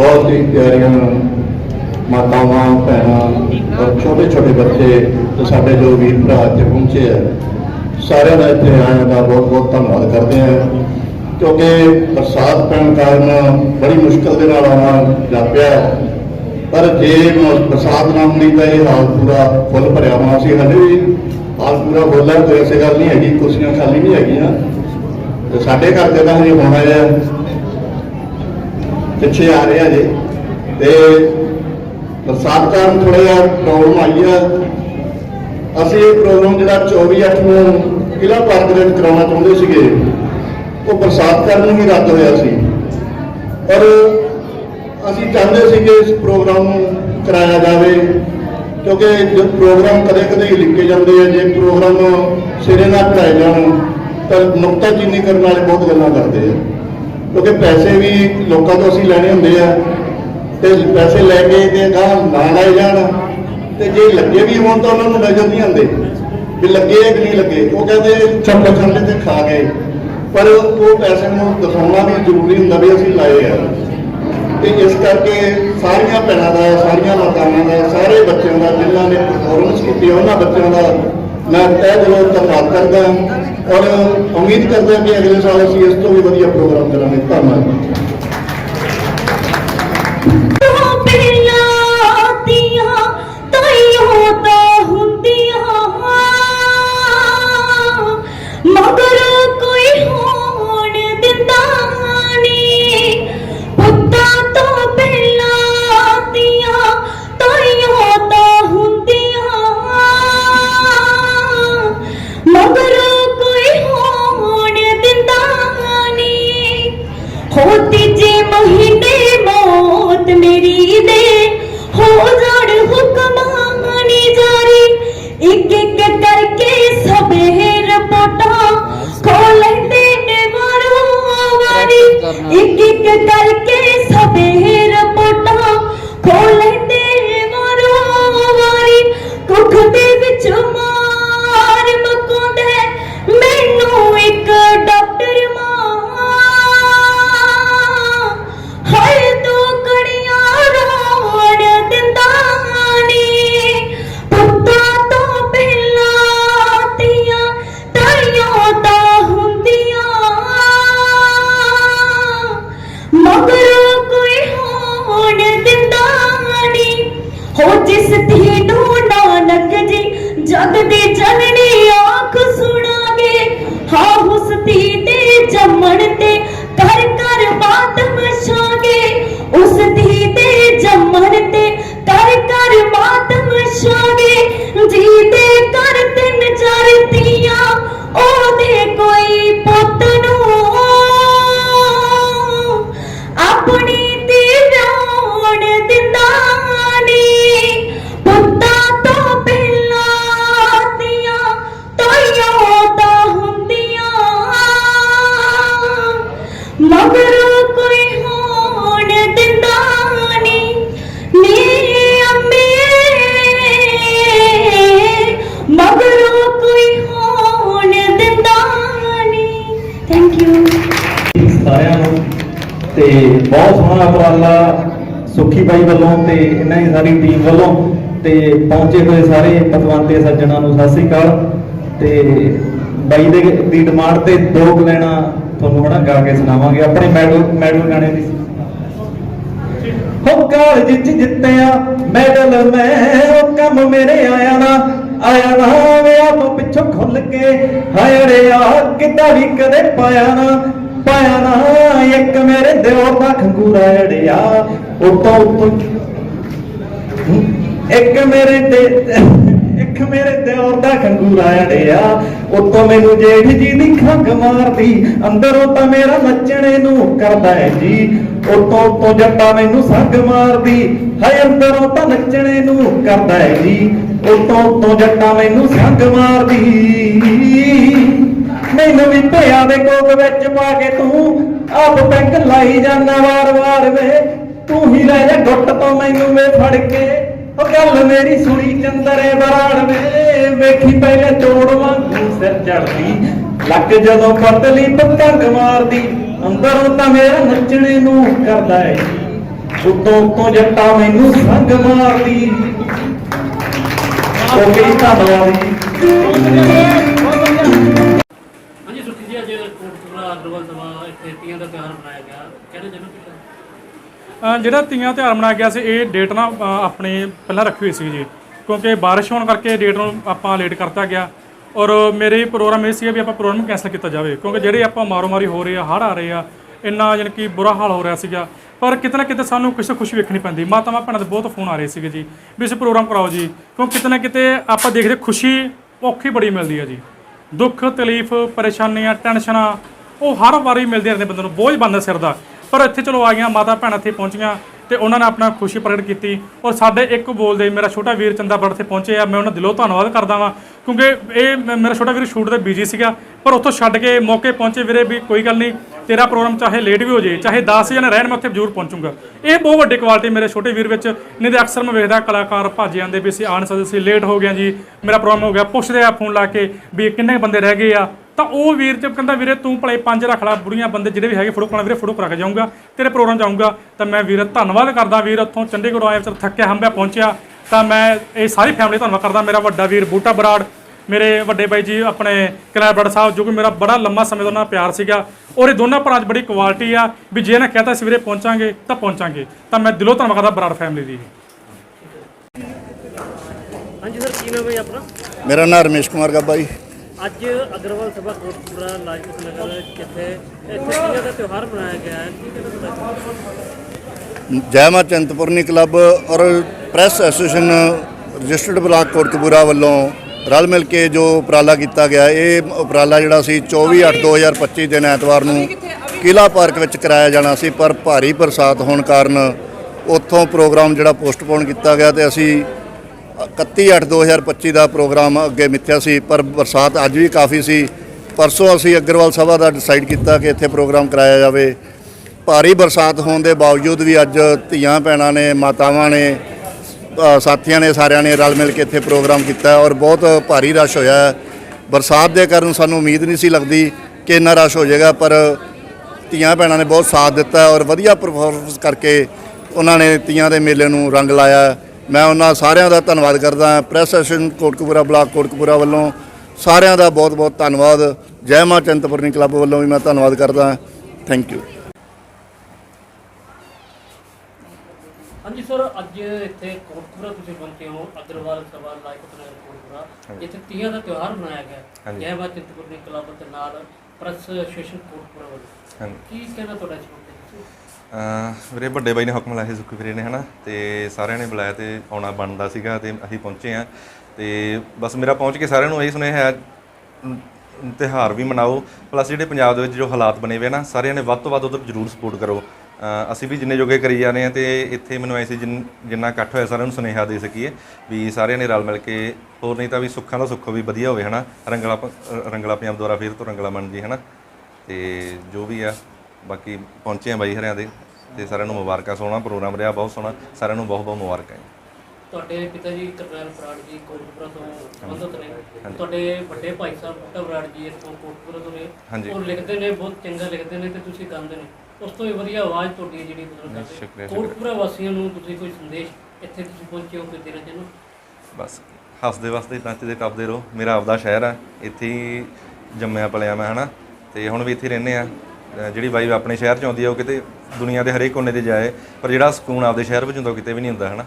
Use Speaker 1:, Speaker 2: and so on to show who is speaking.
Speaker 1: ਬਹੁਤ ਹੀ ਪਿਆਰੀਆਂ ਮਾਤਾਵਾਂ, ਭੈਣਾਂ ਔਰ ਛੋਟੇ ਛੋਟੇ ਬੱਚੇ ਤੇ ਸਾਡੇ ਜੋ ਵੀਰ ਭਰਾ ਇੱਥੇ ਪਹੁੰਚੇ ਆ, ਸਾਰਿਆਂ ਦਾ ਇੱਥੇ ਆਉਣ ਦਾ ਬਹੁਤ ਬਹੁਤ ਧੰਨਵਾਦ ਕਰਦੇ ਆ। ਕਿਉਂਕਿ ਬਰਸਾਤ ਪੈਣ ਕਾਰਨ ਬੜੀ ਮੁਸ਼ਕਲ ਦੇ ਨਾਲ ਆਉਣਾ ਜਾਪਿਆ ਪਰ ਜੇ ਬਰਸਾਤ ਨਾ ਹੁੰਦੀ ਤਾਂ ਇਹ ਹਾਲ ਪੂਰਾ ਫੁੱਲ ਭਰਿਆ ਹੋਣਾ ਸੀ। ਹਲੇ ਵੀ ਹਾਲ ਪੂਰਾ ਫੁੱਲ ਕੋਈ ਐਸੀ ਗੱਲ ਨਹੀਂ ਹੈਗੀ, ਕੁਰਸੀਆਂ ਖਾਲੀ ਨਹੀਂ ਹੈਗੀਆਂ। ਤੇ ਸਾਡੇ ਘਰ ਦੇ ਤਾਂ ਹਜੇ ਹੋਣਾ ਹੈ। ਪਿੱਛੇ ਆ ਰਿਹਾ ਜੇ। ਤੇ ਬਰਸਾਤ ਕਾਰਨ ਥੋੜਾ ਜਿਹਾ ਪ੍ਰੋਬਲਮ ਆਈ ਆ। ਅਸੀਂ ਇਹ ਪ੍ਰੋਗਰਾਮ ਜਿਹੜਾ 24 ਅੱਠ ਨੂੰ ਕਿਲਾ ਪਾਰਕ ਦੇ ਵਿੱਚ ਕਰਾਉਣਾ ਚਾਹੁੰਦੇ ਸੀਗੇ, ਉਹ ਬਰਸਾਤ ਕਾਰਨ ਹੀ ਰੱਦ ਹੋਇਆ ਸੀ। ਪਰ ਅਸੀਂ ਚਾਹੁੰਦੇ ਸੀਗੇ ਇਸ ਪ੍ਰੋਗਰਾਮ ਨੂੰ ਕਰਾਇਆ ਜਾਵੇ, ਕਿਉਂਕਿ ਜੋ ਪ੍ਰੋਗਰਾਮ ਕਦੇ ਕਦੇ ਹੀ ਲਿਖੇ ਜਾਂਦੇ ਆ, ਜੇ ਪ੍ਰੋਗਰਾਮ ਸਿਰੇ ਨਾਲ ਕਰਾਏ ਜਾਣ, ਤਾਂ ਨੁਕਤਾਚੀਨੀ ਕਰਨ ਵਾਲੇ ਬਹੁਤ ਗੱਲਾਂ ਕਰਦੇ ਆ। ਕਿਉਂਕਿ ਪੈਸੇ ਵੀ ਲੋਕਾਂ ਤੋਂ ਅਸੀਂ ਲੈਣੇ ਹੁੰਦੇ ਆ। ਤੇ ਪੈਸੇ ਲੈ ਕੇ ਤੇ ਗਾਂ ਨਾ ਲਾਏ ਜਾਣ। ਤੇ ਜੇ ਲੱਗੇ ਵੀ ਹੋਣ ਤਾਂ ਉਹਨਾਂ ਨੂੰ ਨਜ਼ਰ ਨਹੀਂ ਆਉਂਦੇ। ਵੀ ਲੱਗੇ ਆ ਕਿ ਨਹੀਂ ਲੱਗੇ, ਉਹ ਕਹਿੰਦੇ ਚੱਪਲ ਛੱਲੇ ਤੇ ਖਾ ਗਏ ਪਰ ਉਹ ਪੈਸੇ ਨੂੰ ਦਿਖਾਉਣਾ ਵੀ ਜ਼ਰੂਰੀ ਹੁੰਦਾ ਵੀ ਅਸੀਂ ਲਾਏ ਆ। ਤੇ ਇਸ ਕਰਕੇ ਸਾਰੀਆਂ ਭੈਣਾਂ ਦਾ, ਸਾਰੀਆਂ ਮਾਤਾਵਾਂ ਦਾ, ਸਾਰੇ ਬੱਚਿਆਂ ਦਾ, ਜਿਨ੍ਹਾਂ ਨੇ ਪਰਫਾਰਮੈਂਸ ਕੀਤੀ ਉਹਨਾਂ ਬੱਚਿਆਂ ਦਾ ਮੈਂ ਤਹਿ ਦਿਲੋਂ ਧੰਨਵਾਦ ਕਰਦਾ। ਔਰ ਉਮੀਦ ਕਰਦਾ ਕਿ ਅਗਲੇ ਸਾਲ ਅਸੀਂ ਇਸ ਤੋਂ ਵੀ ਵਧੀਆ ਪ੍ਰੋਗਰਾਮ ਕਰਾਂਗੇ। ਧੰਨਵਾਦ।
Speaker 2: ਜਗ ਦੇ ਜਨਨੀ ਆਖ ਸੁਣਾਗੇ, ਹਾਂ ਉਸ ਧੀ ਜੰਮਣ ਤੇ ਕਰ ਕਰ ਬਾਤ ਛਾਗੇ ਉਸ ਦੀ ਤੇ ਜੰਮਣ ਤੇ
Speaker 3: ਸਾਰਿਆਂ ਨੂੰ। ਤੇ ਬਹੁਤ ਸੋਹਣਾ ਉਪਰਾਲਾ ਸੁਖੀ ਬਾਈ ਵੱਲੋਂ ਤੇ ਇਹਨਾਂ ਦੀ ਸਾਰੀ ਟੀਮ ਵੱਲੋਂ। ਤੇ ਪਹੁੰਚੇ ਹੋਏ ਸਾਰੇ ਪਤਵੰਤੇ ਸੱਜਣਾ ਨੂੰ ਸਤਿ ਸ੍ਰੀ ਅਕਾਲ। ਤੇ ਬਾਈ ਦੇ ਦੀ ਡਿਮਾਂਡ ਤੇ ਦੋ ਕੁ ਲੈਣਾ ਤੁਹਾਨੂੰ ਹਨਾ ਗਾ ਕੇ ਸੁਣਾਵਾਂਗੇ। ਆਪਣੇ ਮੈਡਲ ਮੈਡਲ ਗਾਣੇ ਦੀ ਹੋ ਕਾਲਜ ਚ ਜਿੱਤਿਆ, ਮੈਡਲ ਮੈਂ ਉਹ ਕੰਮ ਮੇਰੇ ਆਇਆ ਨਾ। ਆਇਆ ਨਾ ਵੇ ਆਪ ਪਿੱਛੋਂ ਖੁੱਲ ਕੇ। ਹਾਏ ਰੇ ਆ ਕਿੱਦਾਂ ਵੀ ਕਦੇ ਪਾਇਆ ਨਾ। ਪਾਇਆ ਨਾ, ਇੱਕ ਮੇਰੇ ਦਿਓਰ ਦਾ ਖੰਗੂਰਾ ੜਿਆ ਉਤੋਂ ਉਤੋਂ ਇੱਕ ਮੇਰੇ ਤੇ ਇੱਕ ਮੇਰੇ ਦਿਓਰ ਦਾ ਖੰਗੂਰਾ ਅੜਿਆ। ਉਤੋਂ ਮੈਨੂੰ ਜੇਠ ਜੀ ਦੀ ਖੰਗ ਮਾਰਦੀ, ਅੰਦਰੋਂ ਤਾਂ ਮੇਰਾ ਨੱਚਣੇ ਨੂੰ ਕਰਦਾ ਹੈ ਜੀ। ਉਤੋਂ ਉਤੋਂ ਜੱਟਾ ਮੈਨੂੰ ਸੰਗ ਮਾਰਦੀ, ਹਾਏ ਅੰਦਰੋਂ ਤਾਂ ਨੱਚਣੇ ਨੂੰ ਕਰਦਾ ਹੈ ਜੀ। ਉਤੋਂ ਉਤੋਂ ਜੱਟਾ ਮੈਨੂੰ ਸੰਗ ਮਾਰਦੀ। ਮੈਨੂੰ ਵੀ ਭਿਆ ਦੇ ਕੋਕ ਵਿੱਚ ਪਾ ਕੇ ਤੂੰ ਆਪ ਪੈਗ ਲਾਈ ਜਾਂਦਾ ਵਾਰ-ਵਾਰ ਵੇ। ਤੂੰ ਹੀ ਲੈ ਜਾ ਗੁੱਟ ਤੋਂ ਮੈਨੂੰ ਵੇ ਫੜ ਕੇ। ਉਹ ਗੱਲ ਮੇਰੀ ਸੁਣੀ ਚੰਦਰੇ ਬਰਾੜ ਵੇ। ਵੇਖੀ ਪਹਿਲੇ ਸਿਰ ਚੜਦੀ ਲੱਕ ਜਦੋਂ ਪਤਲੀ ਪਤੰਗ ਮਾਰਦੀ ਅੰਦਰੋਂ ਤਾਂ ਮੇਰਾ ਨੱਚਣੇ ਨੂੰ ਕਰਦਾ ਏ। ਉਤੋਂ ਉਤੋਂ ਜੱਟਾ ਮੈਨੂੰ ਸੰਗ ਮਾਰਦੀ। ਓਕੇ ਜੀ, ਧੰਨਵਾਦ
Speaker 4: ਹਾਂਜੀ ਸੁਖੀ ਜੀ ਅੱਜ ਕੋਟਪੁਰਾ ਅਗਰਵਾਲ ਸਭਾ ਇੱਥੇ ਤੀਆਂ ਦਾ ਤਿਉਹਾਰ ਮਨਾਇਆ ਗਿਆ। ਕਹਿੰਦੇ ਜਨਮ ਕੀਤਾ
Speaker 5: ਅ, ਜਿਹੜਾ ਤੀਆਂ ਤਿਉਹਾਰ ਮਨਾਇਆ ਗਿਆ ਸੀ ਇਹ ਡੇਟ ਨਾ ਆਪਣੇ ਪਹਿਲਾਂ ਰੱਖੀ ਹੋਈ ਸੀ ਜੀ। ਕਿਉਂਕਿ ਬਾਰਿਸ਼ ਹੋਣ ਕਰਕੇ ਡੇਟ ਨੂੰ ਆਪਾਂ ਲੇਟ ਕਰਤਾ ਗਿਆ। ਔਰ ਮੇਰੇ ਪ੍ਰੋਗਰਾਮ ਇਹ ਸੀਗਾ ਵੀ ਆਪਾਂ ਪ੍ਰੋਗਰਾਮ ਕੈਂਸਲ ਕੀਤਾ ਜਾਵੇ, ਕਿਉਂਕਿ ਜਿਹੜੇ ਆਪਾਂ ਮਾਰੋ ਮਾਰੀ ਹੋ ਰਹੇ ਆ, ਹੜ੍ਹ ਆ ਰਹੇ ਆ, ਇੰਨਾ ਯਾਨੀ ਕਿ ਬੁਰਾ ਹਾਲ ਹੋ ਰਿਹਾ ਸੀਗਾ। ਪਰ ਕਿਤੇ ਨਾ ਕਿਤੇ ਸਾਨੂੰ ਕਿਸੇ ਖੁਸ਼ੀ ਵੇਖਣੀ ਪੈਂਦੀ। ਮਾਤਾਵਾਂ ਭੈਣਾਂ ਦੇ ਬਹੁਤ ਫੋਨ ਆ ਰਹੇ ਸੀਗੇ ਜੀ, ਵੀ ਇਸ ਪ੍ਰੋਗਰਾਮ ਕਰਾਓ ਜੀ, ਕਿਉਂਕਿ ਕਿਤੇ ਨਾ ਕਿਤੇ ਆਪਾਂ ਦੇਖਦੇ ਖੁਸ਼ੀ ਔਖੀ ਬੜੀ ਮਿਲਦੀ ਆ ਜੀ। ਦੁੱਖ, ਤਕਲੀਫ, ਪਰੇਸ਼ਾਨੀਆਂ, ਟੈਨਸ਼ਨਾਂ, ਉਹ ਹਰ ਵਾਰੀ ਮਿਲਦੀਆਂ ਰਹਿੰਦੇ ਬੰਦੇ ਨੂੰ, ਬੋਝ ਬਣਦਾ ਸਿਰ ਦਾ। ਪਰ ਇੱਥੇ ਚਲੋ ਆ ਗਈਆਂ ਮਾਤਾ ਭੈਣਾਂ ਇੱਥੇ ਪਹੁੰਚੀਆਂ ਤੇ ਉਹਨਾਂ ਨੇ ਆਪਣਾ ਖੁਸ਼ੀ ਪ੍ਰਗਟ ਕੀਤੀ ਔਰ ਸਾਡੇ ਇੱਕ ਬੋਲਦੇ ਮੇਰਾ ਛੋਟਾ ਵੀਰ ਚੰਦਾ 'ਤੇ ਪਹੁੰਚੇ ਆ, ਮੈਂ ਉਹਨਾਂ ਦਿਲੋਂ ਧੰਨਵਾਦ ਕਰਦਾ ਵਾਂ, ਕਿਉਂਕਿ ਇਹ ਮੇਰਾ ਛੋਟਾ ਵੀਰ ਸ਼ੂਟ ਤੇ ਬਿਜ਼ੀ ਸੀਗਾ, ਪਰ ਉੱਥੋਂ ਛੱਡ ਕੇ ਮੌਕੇ ਪਹੁੰਚੇ ਵੀਰੇ ਵੀ ਕੋਈ ਗੱਲ ਨਹੀਂ, ਤੇਰਾ ਪ੍ਰੋਗਰਾਮ ਚਾਹੇ ਲੇਟ ਵੀ ਹੋ ਜੇ ਚਾਹੇ 10 ਜਣੇ ਰਹਿਣ, ਮੈਂ ਉੱਥੇ ਜ਼ਰੂਰ ਪਹੁੰਚੂਗਾ। ਇਹ ਬਹੁਤ ਵੱਡੀ ਕੁਆਲਿਟੀ ਮੇਰੇ ਛੋਟੇ ਵੀਰ ਵਿੱਚ, ਨਹੀਂ ਤੇ ਅਕਸਰ ਮੈਂ ਵੇਖਦਾ ਕਲਾਕਾਰ ਭੱਜ ਜਾਂਦੇ ਵੀ ਅਸੀਂ ਆਣ ਸਕਦੇ ਸੀ ਲੇਟ ਹੋ ਗਿਆ ਜੀ, ਮੇਰਾ ਪ੍ਰੋਗਰਾਮ ਹੋ ਗਿਆ, ਪੁੱਛਦੇ ਆ ਫੋਨ ਲਾ ਕੇ ਵੀ ਕਿੰਨੇ ਕੁ ਬੰਦੇ ਰਹਿ ਗਏ ਆ ਤਾਂ ਉਹ ਵੀਰ ਤੇ ਕਹਿੰਦਾ ਵੀਰੇ ਤੂੰ ਭਲੇ ਪੰਜ ਰੱਖ ਲੈ ਬੁੜੀਆਂ ਬੰਦੇ ਜਿਹੜੇ ਵੀ ਹੈਗੇ ਫੋਟੋ ਕਰਾ ਵੀਰੇ ਫੋਟੋ ਕਰਾ ਕੇ ਜਾਊਂਗਾ ਤੇਰੇ ਪ੍ਰੋਗਰਾਮ ਜਾਊਂਗਾ। ਤਾਂ ਮੈਂ ਵੀਰ ਧੰਨਵਾਦ ਕਰਦਾ ਵੀਰ ਉੱਥੋਂ ਚੰਡੀਗੜ੍ਹ ਆਇਆ ਵਿਚਾਰ ਥੱਕਿਆ ਹੰਬਿਆ ਪਹੁੰਚਿਆ। ਤਾਂ ਮੈਂ ਇਹ ਸਾਰੀ ਫੈਮਿਲੀ ਧੰਨਵਾਦ ਕਰਦਾ ਮੇਰਾ ਵੱਡਾ ਵੀਰ ਬੂਟਾ ਬਰਾੜ ਮੇਰੇ ਵੱਡੇ ਬਾਈ ਜੀ ਆਪਣੇ ਕਿਨਾਰ ਬਰਾੜ ਸਾਹਿਬ ਜੋ ਕਿ ਮੇਰਾ ਬੜਾ ਲੰਮਾ ਸਮੇਂ ਤੋਂ ਨਾਲ ਪਿਆਰ ਸੀਗਾ। ਔਰ ਇਹ ਦੋਨਾਂ ਭਰਾਵਾਂ 'ਚ ਬੜੀ ਕੁਆਲਿਟੀ ਆ ਵੀ ਜੇ ਨਾ ਕਹਤਾ ਸਵੇਰੇ ਪਹੁੰਚਾਂਗੇ ਤਾਂ ਪਹੁੰਚਾਂਗੇ। ਤਾਂ ਮੈਂ ਦਿਲੋਂ ਧੰਨਵਾਦ ਕਰਦਾ ਬਰਾੜ ਫੈਮਿਲੀ ਦੀ।
Speaker 4: ਹਾਂਜੀ ਸਰ ਕੀ ਨਾਮ ਹੈ ਆਪਣਾ?
Speaker 1: ਮੇਰਾ ਨਾਮ ਰਮੇਸ਼ ਕੁਮਾਰ ਗੱਬਾ ਜੀ।
Speaker 4: ਅੱਜ ਅਗਰਵਾਲ ਸਭਾ ਕੋਟਪੁਰਾ ਲਾਜਪਤ ਨਗਰ ਜਿੱਥੇ ਇੱਥੇ ਦਾ ਤਿਉਹਾਰ ਮਨਾਇਆ ਗਿਆ ਹੈ। ਕੀ ਕਹਿੰਦੇ
Speaker 1: ਜੈ ਮਾਂ ਚਿੰਤਪੁਰਨੀ ਕਲੱਬ ਔਰ press association registered block Kotkapura ਵੱਲੋਂ ਰਲ ਮਿਲ ਕੇ ਜੋ ਉਪਰਾਲਾ ਕੀਤਾ ਗਿਆ, ਇਹ ਉਪਰਾਲਾ ਜਿਹੜਾ ਸੀ 24/8/2025 ਦਿਨ ਐਤਵਾਰ ਨੂੰ ਕਿਲਾ ਪਾਰਕ ਵਿੱਚ ਕਰਾਇਆ ਜਾਣਾ ਸੀ, ਪਰ ਭਾਰੀ ਬਰਸਾਤ ਹੋਣ ਕਾਰਨ ਉੱਥੋਂ ਪ੍ਰੋਗਰਾਮ ਜਿਹੜਾ ਪੋਸਟਪੋਨ ਕੀਤਾ ਗਿਆ ਤੇ ਅਸੀਂ 31/8/2025 ਦਾ ਪ੍ਰੋਗਰਾਮ ਅੱਗੇ ਮਿੱਥਿਆ ਸੀ, ਪਰ ਬਰਸਾਤ ਅੱਜ ਵੀ ਕਾਫੀ ਸੀ। ਪਰਸੋਂ ਅਸੀਂ ਅਗਰਵਾਲ ਸਭਾ ਦਾ ਡਿਸਾਈਡ ਕੀਤਾ ਕਿ ਇੱਥੇ ਪ੍ਰੋਗਰਾਮ ਕਰਾਇਆ ਜਾਵੇ। ਭਾਰੀ ਬਰਸਾਤ ਹੋਣ ਦੇ ਬਾਵਜੂਦ ਵੀ ਅੱਜ ਧੀਆਂ ਭੈਣਾਂ ਨੇ, ਮਾਤਾਵਾਂ ਨੇ ਸਾਥੀਆਂ ਨੇ, ਸਾਰਿਆਂ ਨੇ ਰਲ ਮਿਲ ਕੇ ਇੱਥੇ ਪ੍ਰੋਗਰਾਮ ਕੀਤਾ ਔਰ ਬਹੁਤ ਭਾਰੀ ਰਸ਼ ਹੋਇਆ। ਹੈ ਬਰਸਾਤ ਦੇ ਕਾਰਨ ਸਾਨੂੰ ਉਮੀਦ ਨਹੀਂ ਸੀ ਲੱਗਦੀ ਕਿ ਇੰਨਾ ਰਸ਼ ਹੋ ਜਾਏਗਾ, ਪਰ ਧੀਆਂ ਭੈਣਾਂ ਨੇ ਬਹੁਤ ਸਾਥ ਦਿੱਤਾ ਔਰ ਵਧੀਆ ਪਰਫਾਰਮੈਂਸ ਕਰਕੇ ਉਹਨਾਂ ਨੇ ਤੀਆਂ ਦੇ ਮੇਲੇ ਨੂੰ ਰੰਗ ਲਾਇਆ। ਮੈਂ ਉਹਨਾਂ ਸਾਰਿਆਂ ਦਾ ਧੰਨਵਾਦ ਕਰਦਾ ਹਾਂ। Press association Kotkapura block Kotkapura ਵੱਲੋਂ ਸਾਰਿਆਂ ਦਾ ਬਹੁਤ ਬਹੁਤ ਧੰਨਵਾਦ। ਜੈ ਮਾਂ ਚੰਤਪੁਰਨੀ ਕਲੱਬ ਵੱਲੋਂ ਵੀ ਮੈਂ ਧੰਨਵਾਦ ਕਰਦਾ ਹਾਂ। ਥੈਂਕ ਯੂ
Speaker 4: ਹਾਂਜੀ ਸਰ ਅੱਜ ਇੱਥੇ ਕੋਟਪੁਰਾ ਤੁਸੀਂ ਪਹੁੰਚੇ ਹੋ ਅਗਰਵਾਲ ਸਭਾ ਲਾਜਪਤ ਨਗਰ ਕੋਟਪੁਰਾ ਜਿੱਥੇ ਤੀਆਂ ਦਾ ਤਿਉਹਾਰ ਮਨਾਇਆ ਗਿਆ। ਜੈ ਮਾਂ ਚਿੰਤਪੁਰਨੀ ਕਲੱਬ ਦੇ ਨਾਲ ਪ੍ਰੈਸ ਐਸੋਸੀਏਸ਼ਨ ਕੋਟਪੁਰਾ ਵੱਲੋਂ। ਕੀ ਕਹਿਣਾ ਤੁਹਾਡਾ ਇਸ ਤੇ?
Speaker 6: ਵੀਰੇ ਵੱਡੇ ਬਾਈ ਨੇ ਹੁਕਮ ਲਾਇਆ ਸੀ ਸੁੱਖੀ ਵੀਰੇ ਨੇ ਹਨਾ? ਤੇ ਸਾਰਿਆਂ ਨੇ ਬੁਲਾਇਆ ਤੇ ਆਉਣਾ ਬਣਦਾ ਸੀਗਾ ਤੇ ਅਸੀਂ ਪਹੁੰਚੇ ਆ ਤੇ ਬਸ ਮੇਰਾ ਪਹੁੰਚ ਕੇ ਸਾਰਿਆਂ ਨੂੰ ਇਹ ਸੁਨੇਹਾ ਹੈ ਅਮ, ਤਿਉਹਾਰ ਵੀ ਮਨਾਓ ਪਲੱਸ ਜਿਹੜੇ ਪੰਜਾਬ ਦੇ ਵਿੱਚ ਜੋ ਹਾਲਾਤ ਬਣੇ ਹੋਏ ਆ ਨਾ ਸਾਰਿਆਂ ਨੇ ਵੱਧ ਤੋਂ ਵੱਧ ਉਧਰ ਜ਼ਰੂਰ ਸਪੋਰਟ ਕਰੋ। ਅਸੀਂ ਵੀ ਜਿੰਨੇ ਜੋਗੇ ਕਰੀ ਜਾ ਰਹੇ ਆ ਤੇ ਇੱਥੇ ਮੈਨੂੰ ਐਸੀ ਜਿੰਨ ਜਿੰਨਾ ਇਕੱਠ ਹੋਇਆ ਸਾਰਿਆਂ ਨੂੰ ਸੁਨੇਹਾ ਦੇ ਸਕੀਏ ਵੀ ਸਾਰਿਆਂ ਨੇ ਰਲ ਮਿਲ ਕੇ ਹੋਰ ਨਹੀਂ ਤਾਂ ਵੀ ਸੁੱਖਾਂ ਦਾ ਸੁੱਖ ਵੀ ਵਧੀਆ ਹੋਵੇ ਹਨਾ? ਰੰਗਲਾ ਪ- ਰੰਗਲਾ ਪੰਜਾਬ ਦੁਆਰਾ ਫਿਰ ਤੋਂ ਰੰਗਲਾ ਬਣ ਜੀ ਹਨਾ? ਤੇ ਜੋ ਵੀ ਆ ਬਾਕੀ ਪਹੁੰਚੇ ਆ ਬਾਈ ਹਰਿਆਂ ਦੇ ਤੇ ਸਾਰਿਆਂ ਨੂੰ ਮੁਬਾਰਕਾਂ ਸੋਹਣਾ ਪ੍ਰੋਗਰਾਮ ਰਿਹਾ ਬਹੁਤ ਸੋਹਣਾ ਸਾਰਿਆਂ ਨੂੰ ਬਹੁਤ ਬਹੁਤ ਮੁਬਾਰਕਾਂ ਜੀ।
Speaker 4: ਤੁਹਾਡੇ ਪਿਤਾ ਜੀ ਕਰਨੈਲ ਬਰਾੜ ਜੀ ਕੋਟਪੁਰਾ ਤੋਂ ਸੰਬੰਧਤ ਨੇ। ਤੁਹਾਡੇ ਵੱਡੇ ਭਾਈ ਸਾਹਿਬ ਬੂਟਾ ਬਰਾੜ ਜੀ ਇੱਥੋਂ ਕੋਟਪੁਰਾ ਤੋਂ ਨੇ। ਉਹ ਲਿਖਦੇ ਨੇ ਬਹੁਤ ਚੰਗਾ ਲਿਖਦੇ ਨੇ ਤੇ ਤੁਸੀਂ ਗਾਉਂਦੇ ਨੇ। ਉਸ ਤੋਂ ਵੀ ਵਧੀਆ ਆਵਾਜ਼ ਤੁਹਾਡੀ ਜਿਹੜੀ
Speaker 6: ਸ਼ੁਕਰੀਆ,
Speaker 4: ਕੋਟਪੁਰਾ ਵਾਸੀਆਂ ਨੂੰ ਤੁਸੀਂ ਕੋਈ ਸੰਦੇਸ਼ ਇੱਥੇ ਤੁਸੀਂ ਪਹੁੰਚੇ ਹੋ ਕੋਈ ਦੇਣਾ ਚਾਹੁੰਦੇ
Speaker 6: ਬਸ ਹੱਸਦੇ ਵਸਦੇ ਨੱਚਦੇ ਟੱਪਦੇ ਰਹੋ। ਮੇਰਾ ਆਪਦਾ ਸ਼ਹਿਰ ਆ ਇੱਥੇ ਹੀ ਜੰਮਿਆ ਪਲਿਆ ਮੈਂ ਹਨਾ। ਤੇ ਹੁਣ ਵੀ ਇੱਥੇ ਰਹਿੰਦੇ ਆ। ਜਿਹੜੀ ਵਾਈਬ ਆਪਣੇ ਸ਼ਹਿਰ ਚ ਆਉਂਦੀ ਆ, ਉਹ ਕਿਤੇ ਦੁਨੀਆ ਦੇ ਹਰੇਕ ਕੋਨੇ ਤੇ ਜਾਏ, ਪਰ ਜਿਹੜਾ ਸਕੂਨ ਆਪਦੇ ਸ਼ਹਿਰ ਵਿੱਚ ਹੁੰਦਾ ਉਹ ਕਿਤੇ ਵੀ ਨਹੀਂ ਹੁੰਦਾ, ਹਨਾ?